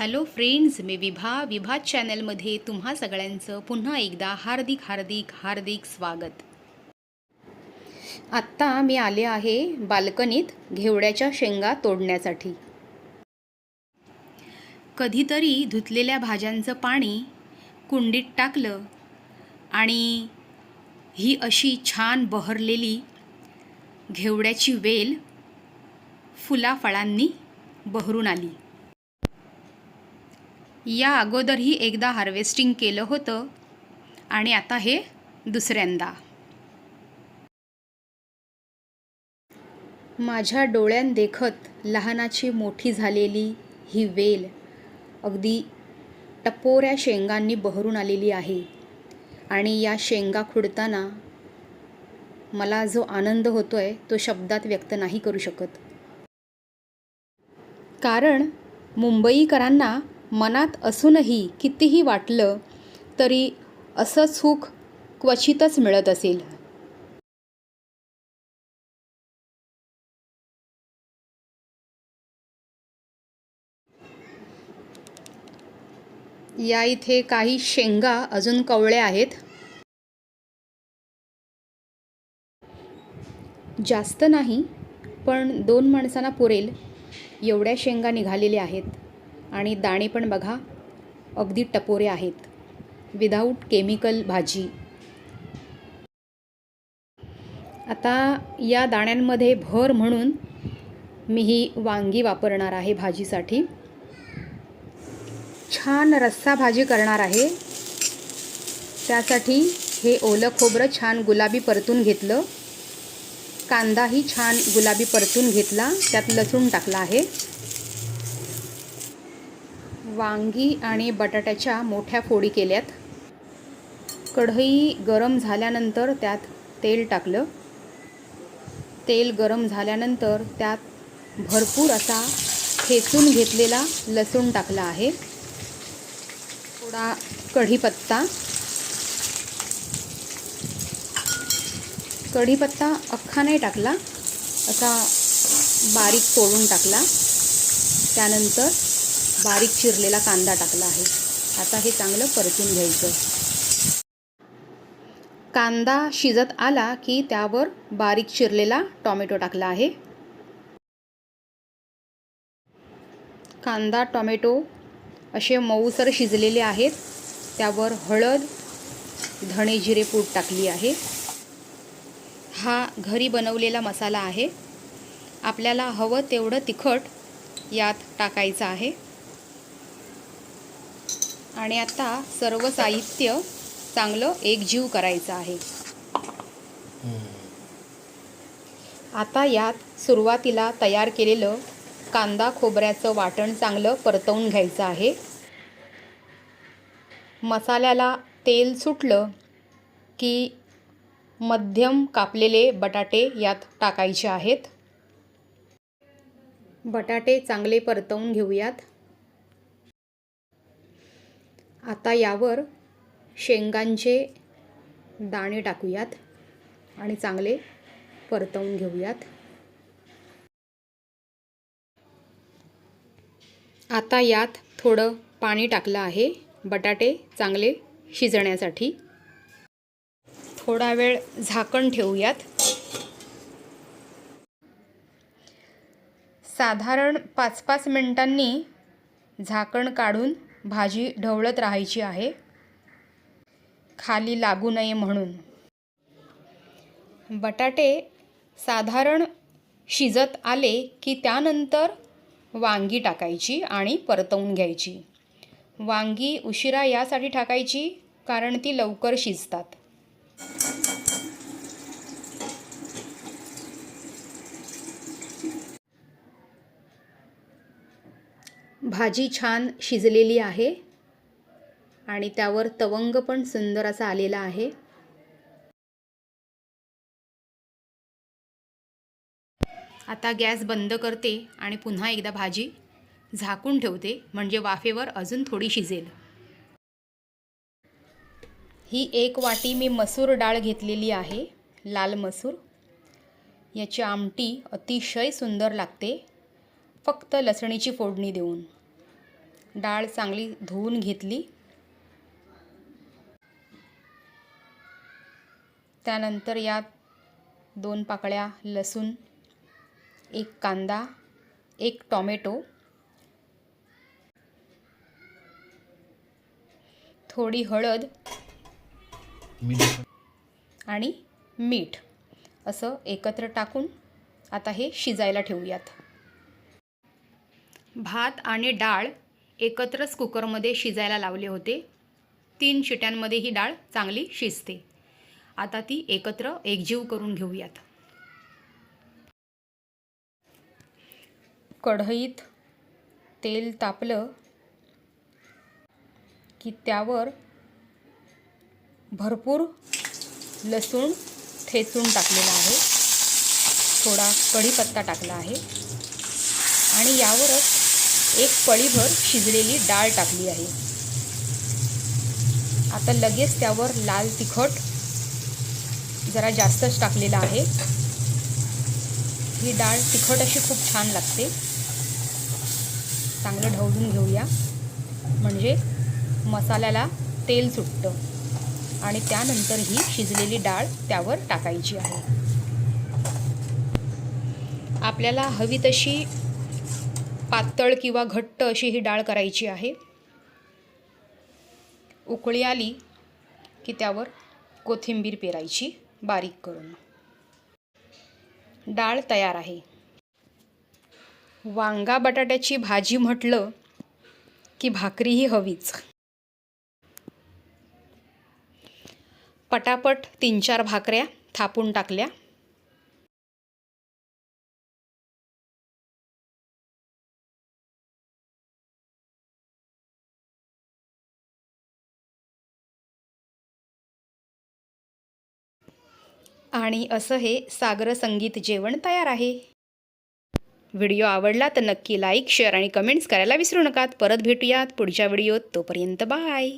Hello friends मी विभा. विभा चॅनलमध्ये तुम्हा सगळ्यांचं पुन्हा एकदा हार्दिक हार्दिक हार्दिक स्वागत. आत्ता मी आले आहे बाल्कनीत घेवड्याच्या शेंगा तोडण्यासाठी. कधीतरी धुतलेल्या भाज्यांचं पाणी कुंडीत टाकलं आणि ही अशी छान बहरलेली घेवड्याची वेल फुलाफळांनी बहरून आली. या अगोदरही एकदा हार्वेस्टिंग केलं होतं. आणि आता हे दुसऱ्यांदा. माझ्या डोळ्यांदेखत लहानाची मोठी झालेली ही वेल अगदी टपोऱ्या शेंगांनी बहरून आलेली आहे. आणि या शेंगा खुडताना मला जो आनंद होतो आहे तो शब्दात व्यक्त नाही करू शकत. कारण मुंबईकरांना मनात असूनही कितीही वाटलं तरी असं सुख क्वचितच मिळत असेल. या इथे काही शेंगा अजून कवळ्या आहेत. जास्त नाही पण दोन माणसांना पुरेल एवढ्या शेंगा निघालेल्या आहेत. आणि दाणे पण बघा अगदी टपोरे आहेत. विदाऊट केमिकल भाजी. आता या दाण्यांमध्ये भर म्हणून मी ही वांगी वापरणार आहे भाजीसाठी. छान रस्सा भाजी करणार आहे. त्यासाठी हे ओलं खोबरं छान गुलाबी परतून घेतलं. कांदाही छान गुलाबी परतून घेतला. त्यात लसूण टाकला आहे. वांगी आणि बटाट्याच्या मोठ्या फोडी केल्यात. कढई गरम झाल्यानंतर त्यात तेल टाकलं. तेल गरम झाल्यानंतर त्यात भरपूर असा ठेचून घेतलेला लसूण टाकला आहे. थोडा कढीपत्ता. कढीपत्ता अख्खा नाही टाकला असा बारीक तोडून टाकला. त्यानंतर बारीक चिरलेला कांदा टाकला आहे. आता हे चांगलं परतून घ्यायचं. कांदा शिजत आला की त्यावर बारीक चिरलेला टॉमॅटो टाकला आहे. कांदा टॉमॅटो असे मऊसर शिजलेले आहेत. त्यावर हळद धणे जिरे पूड टाकली आहे. हा घरी बनवलेला मसाला आहे. आपल्याला हवं तेवढं तिखट यात टाकायचं आहे. आणि आता सर्व साहित्य चांगलं एकजीव करायचं आहे. आता यात सुरुवातीला तयार केलेलं कांदा खोबऱ्याचं वाटण चांगलं परतवून घ्यायचं आहे. मसाल्याला तेल सुटलं की मध्यम कापलेले बटाटे यात टाकायचे आहेत. बटाटे चांगले परतवून घेऊयात. आता यावर शेंगांचे दाणे टाकूयात आणि चांगले परतवून घेऊयात. आता यात थोडं पाणी टाकलं आहे बटाटे चांगले शिजण्यासाठी. थोडा वेळ झाकण ठेवूयात. साधारण पाच पाच मिनटांनी झाकण काढून भाजी ढवळत राहायची आहे. खाली लागू नये म्हणून. बटाटे साधारण शिजत आले की त्यानंतर वांगी टाकायची आणि परतवून घ्यायची. वांगी उशिरा यासाठी टाकायची कारण ती लवकर शिजतात. भाजी छान शिजलेली आहे आणि त्यावर तवंग पण सुंदर असा आलेला आहे. आता गॅस बंद करते आणि पुन्हा एकदा भाजी झाकून ठेवते म्हणजे वाफेवर अजून थोडी शिजेल. ही एक वाटी मी मसूर डाळ घेतलेली आहे लाल मसूर. याची आमटी अतिशय सुंदर लागते. फक्त लसणीची फोडणी देऊन. डाळ चांगली धुवून घेतली. त्यानंतर यात दोन पाकळ्या लसूण एक कांदा एक टॉमॅटो. थोडी हळद आणि मीठ असं एकत्र टाकून आता हे शिजायला ठेवूयात. भात आणि डाळ एकत्रच कुकरमध्ये शिजायला लावले होते. तीन शिट्यांमध्ये ही डाळ चांगली शिजते. आता ती एकत्र एकजीव करून घेऊयात. कढईत तेल तापलं की त्यावर भरपूर लसूण ठेचून टाकलेला आहे. थोडा कढीपत्ता टाकला आहे. आणि यावरच एक पळीभर शिजलेली डाळ टाकली आहे. आता लगेच त्यावर लाल तिखट जरा जास्तच टाकलेला आहे. ही डाळ तिखट अशी खूप छान लागते. चांगलं ढवळून घेऊया. म्हणजे मसाल्याला तेल सुटतं. आणि त्यानंतर ही शिजलेली डाळ त्यावर टाकायची आहे. आपल्याला हवी तशी पातळ किंवा घट्ट अशी ही डाळ करायची आहे. उकळी आली की त्यावर कोथिंबीर पेरायची बारीक करून. डाळ तयार आहे. वांगा बटाट्याची भाजी म्हटलं की भाकरीही हवीच. पटापट तीन चार भाकऱ्या थापून टाकल्या. आणि असं हे सागर संगीत जेवण तयार आहे. व्हिडिओ आवडला तर नक्की लाईक शेअर आणि कमेंट्स करायला विसरू नकात. परत भेटूयात पुढच्या व्हिडिओत. तोपर्यंत बाय.